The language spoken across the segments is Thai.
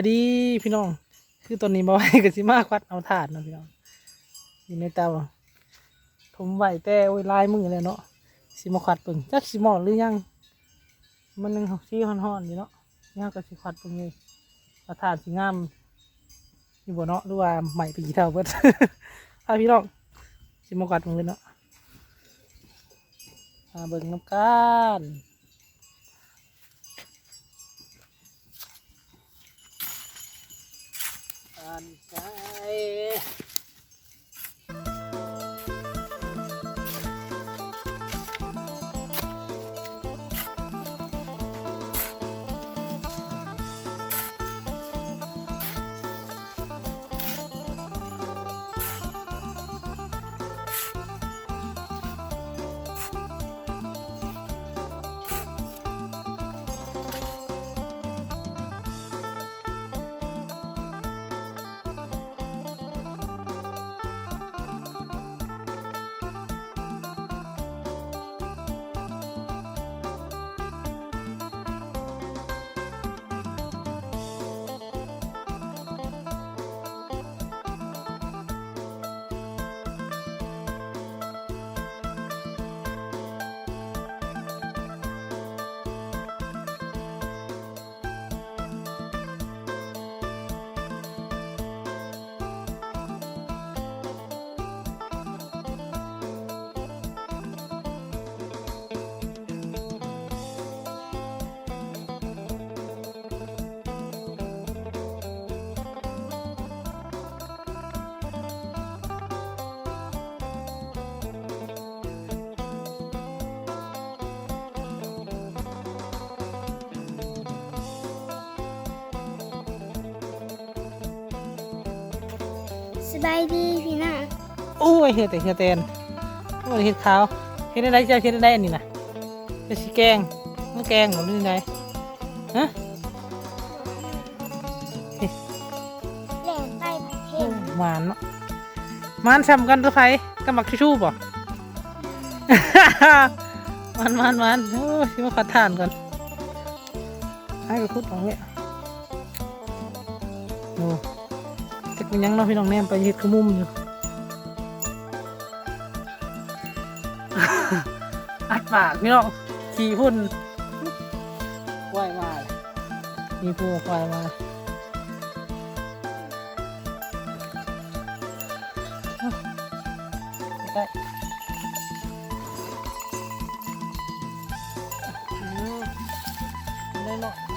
สบายดีพี่น้อง คือตอนนี้มาไว้กับสิมาควัดเอาถาดเนาะพี่น้องอยู่ในเตาผมไหวแต่โอ้ยลายมือเลยเนาะสิมาควัดปิ่งจักสิหมอหรือยังมันยังซีห่อนๆอยู่เนาะย่ากับสิควัดปิ่งเลยเอาถาดสิงามอยู่บ่เนาะหรือว่าใหม่ไปกี่เท่าเบิดเอาพี่น้องสิมาควัดปิ่งเลยเนาะมาเบิ่งน้ำกัน อัน สบายดีพี่น้องโอ้ยเฮ็ดแต่เฮ็ดแตนโอ้ยเฮ็ดขาวเฮ็ดได้ไรจะเฮ็ดได้อันนี้นะจะสิแกงมันแกงหรือยังไงฮะแหล่งใต้ประเทโอ้ศหวานเนาะหวานซ้ำกันตัวไฟกับหมักทิชชู่บ่ มันมันมันโอ้ยสิมาขัดทานก่อนให้ไปคุดของเนี่ยโอ้ จันยังเนาะพี่น้องแนมไปเฮ็ดขมุมอยู่อัดปากพี่น้องขี่พุ่นไหวาเลยมีผู้ไหวมาได้ได้เนาะ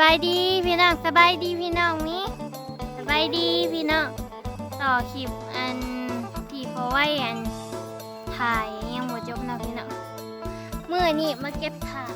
บายดีพี่น้องสบายดีพี่น้องมิสบายดีพี่น้องต่อคลิปอันที่พอไว้อันถ่ายยังบ่จบนะพี่น้องเมื่อนี้มาเก็บถ่าย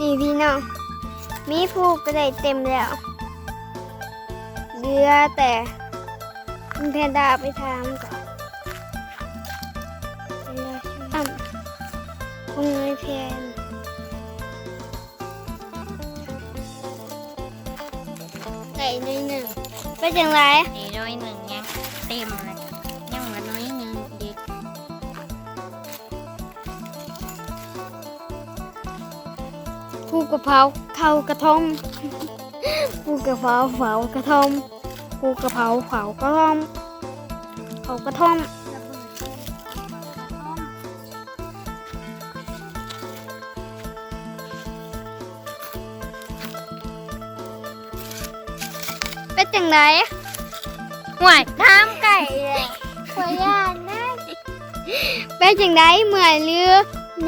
นี่พี่น้อง มีผูกก็ได้เต็มแล้วเหลือแต่คุณแพนด้าไปทำก่อนอ่ำคุณไม่แพนใส่หน่อยหนึ่งเป็นอย่างไร ผูกกระเพราเข้ากระทงผูกกระเพราเผากระทงผูกกระเพราเผากระทงเผากระทงเป็นจังไรห่วยน้ำไก่เลยหัวยานนะเป็นจังไรเมื่อยหรือ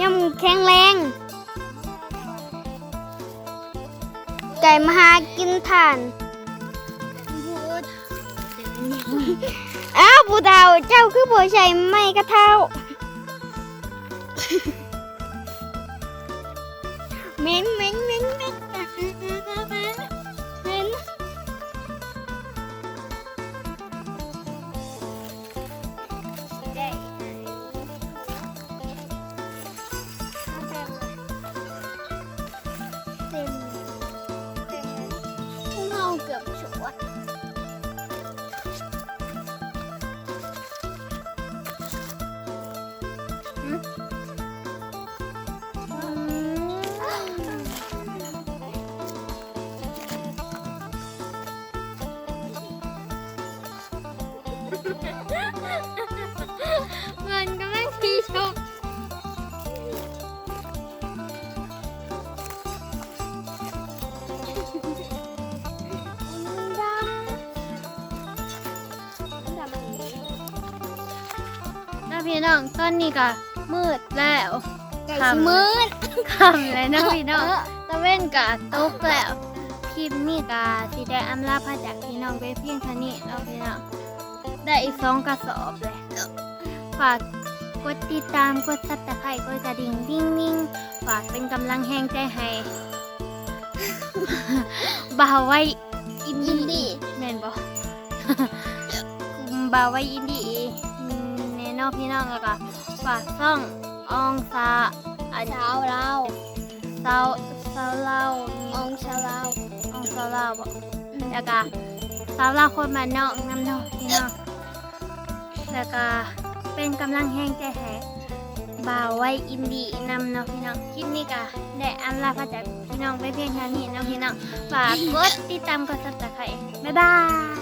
ย่ำแข็งแรง มาหากินท่านอ้าวผู้เฒ่าเจ้าคือผู้ใช้ไม้กระเท้าเหม็นเหม็นเหม็นเหม็น พี่น้องตอนนี้ก็มืดแล้วไก่ทำมืดคำเลยนะพี่น้องตะเว้นกะตกแล้วคลิปนี้กะสีได้อำลาพาจากพี่น้องไปเพียงเท่านี้แล้วพี่น้องได้อีกสองกระสอบเลยฝากกดติดตามกดซับตะไคร่กดกระดิ่งดิ้งดิ้งฝากเป็นกำลังแห่งใจให้บ่าวไว้อินดี้แม่นบอกบ่าวไว้อินดี้แน่นอนพี่น้องแล้วก็ฝากซ่องอองซาอันเช้าเราเซาเซาเล่าองเช้าเราอองเซาเล่าบอกแล้วก็เซาเล่าคนมานนอกน้ำนอกพี่น้องแล้วก็เป็นกำลังแห้งใจแหกบ่าวไว้อินดีนำเนาะพี่น้องคลิปนี้ก็ได้อันลาพระจากพี่น้องไปเพียงเท่านี้เนาะพี่น้องฝากกดติดตามกดซับสไครต์บ๊ายบาย